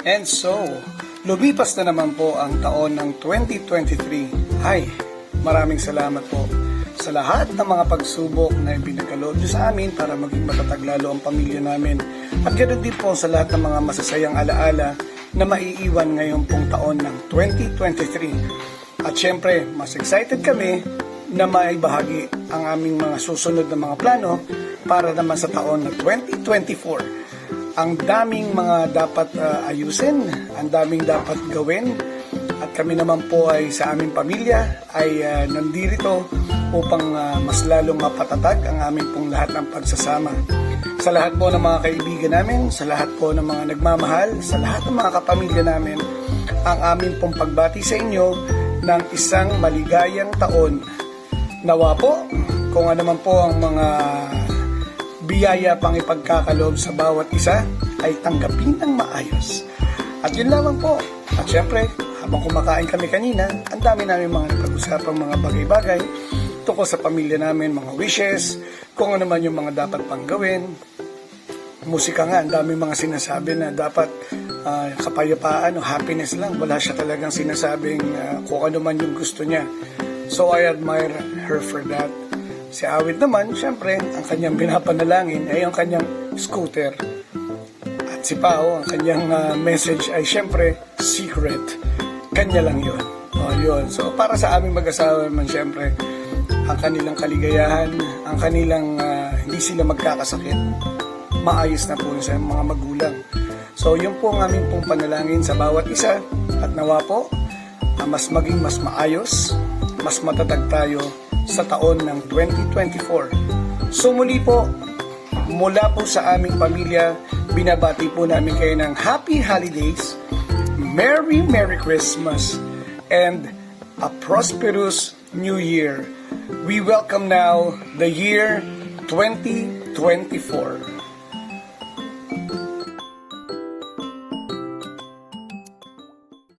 And so, lumipas na naman po ang taon ng 2023. Ay, maraming salamat po sa lahat ng mga pagsubok na ibinagkaloob niyo sa amin para maging matatag lalo ang pamilya namin. At ganoon din po sa lahat ng mga masasayang alaala na maiiwan ngayon pong taon ng 2023. At syempre, mas excited kami na maibahagi ang aming mga susunod na mga plano para naman sa taon na 2024 ang daming mga dapat uh, ayusin, ang daming dapat gawin at kami naman po ay sa aming pamilya ay uh, nandirito upang uh, mas lalong mapatatag ang aming pong lahat ng pagsasama. Sa lahat po ng mga kaibigan namin, sa lahat po ng mga nagmamahal, sa lahat ng mga kapamilya namin, ang aming pong pagbati sa inyo ng isang maligayang taon. Nawa po, kung ano man po ang mga biyaya pang ipagkakaloob sa bawat isa ay tanggapin ng maayos. At yun lamang po. At syempre, habang kumakain kami kanina, ang dami namin mga napag-usapang mga bagay-bagay tungkol sa pamilya namin, mga wishes, kung ano man yung mga dapat pang gawin. Musika nga, ang dami mga sinasabi na dapat ah, kapayapaan o happiness lang. Wala siya talagang sinasabing ah, kung ano man yung gusto niya. So I admire her for that. Si Awit naman, syempre, ang kanyang binapanalangin ay ang kanyang scooter. At si Pao, ang kanyang ah, message ay syempre, secret. Kanya lang yun. O, yun. So, para sa aming mag-asawa naman, syempre, ang kanilang kaligayahan, ang kanilang ah, hindi sila magkakasakit, maayos na po sa mga magulang. So, yun po ang aming pong panalangin sa bawat isa at nawa po, ah, mas maging mas maayos, mas matatag tayo sa taon ng 2024. So muli po, mula po sa aming pamilya, binabati po namin kayo ng Happy Holidays, Merry Merry Christmas, and a prosperous New Year. We welcome now the year 2024.